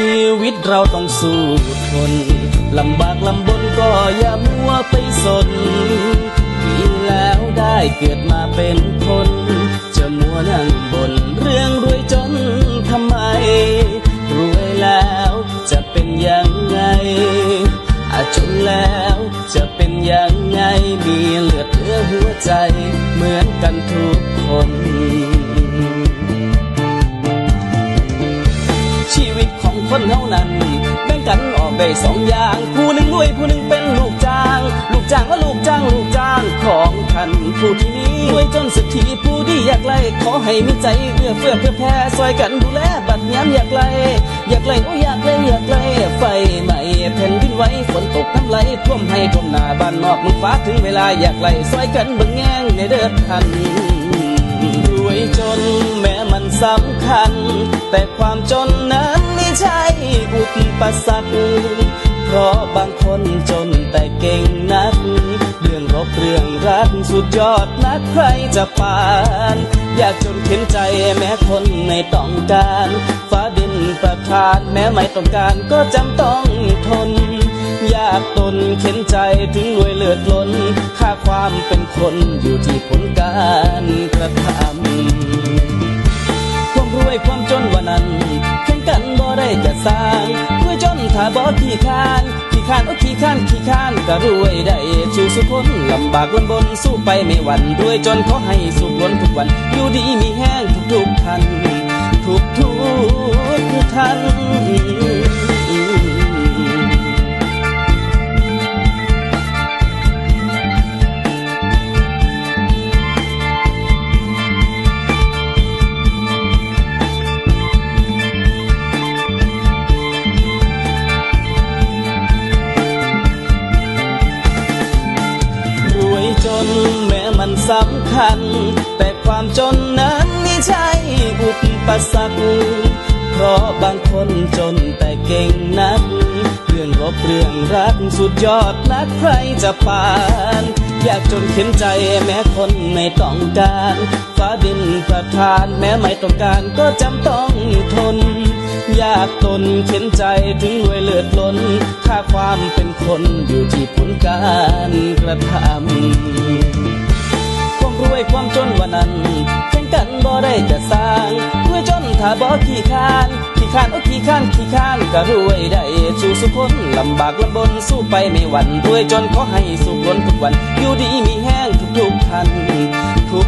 ชีวิตเราต้องสู้ทนลำบากลำบนก็อย่ามัวไปสนดีแล้วได้เกิดมาเป็นคน จะมัวนั่งบนเรื่องรวยจนทำไม รวยแล้วจะเป็นยังไงอาจนแล้วจะเป็นยังไงมีเลือดเลือหัวใจเหมือนกันทุกคน คนเท่านั้น แบ่งกันออกได้สองอย่าง ผู้หนึ่งรวยผู้หนึ่งเป็นลูกจ้าง ลูกจ้างว่าลูกจ้างลูกจ้างของท่านผู้ที่มีรวยจนสุดทีผู้ที่อยากไล่ขอให้มีใจเอื้อเฟื้อเพื่อแผ่ซอยกันดูแลบัดย้ำอยากไล่อยากไล่โอ้อยากไล่อยากไล่ไฟไหม้แผ่นดินไหวฝนตกน้ำไหลท่วมให้ท่วมหน้าบ้านนอกมืองฟ้าถึงเวลาอยากไล่ซอยกันเบิ่งแง่งในเด้อท่านรวยจนแม้มันสำคัญ แต่ความจนนั้น ใช่อุปสรรค เพราะบางคนจนแต่เก่งนัก เรื่องรบเรื่องรักสุดยอดนักใครจะปานอยากจนเข็นใจแม้คนไม่ต้องการฟ้าดินประทานแม้ไม่ต้องการก็จำต้องทน ยากตนเข็นใจถึงรวยเลือดล้น ค่าความเป็นคนอยู่ที่ผลการกระทำความรวยความจนวันนั้น ถ้าบ่ขี้คร้านขี้คร้านโอ้ขี้คร้านขี้คร้านก็รวยได้สู่สุคนลำบากลำบนสู้ไปไม่หวั่นรวยจนขอให้สุขล้นทุกวัน อยู่ดีมีแห้งทุกทุกทันทุกทุกทัน สำคัญ แต่ความจนนั้นไม่ใช่อุปสรรคเพราะบางคนจนแต่เก่งนัก เรื่องรบเรื่องรักสุดยอดนักใครจะปานอยากจนเข็นใจแม้คนไม่ต้องการฟ้าดินประทานแม้ไม่ต้องการก็จำต้องทน ยากตนเข็นใจถึงรวยเลือดล้น ค่าความเป็นคนอยู่ที่ผลการกระทำ รวยความจนวันนั้นแข่งกันบ่ได้จะสร้างรวยจนถ้าบ่ขี้คร้านขี้คร้านโอ้ขี้คร้านขี้คร้านก็รวยได้สู่สุคนลำบากลำบนสู้ไปไม่หวั่นรวยจนขอให้สุขล้นทุกวัน อยู่ดีมีแห้งทุกทุกทันทุก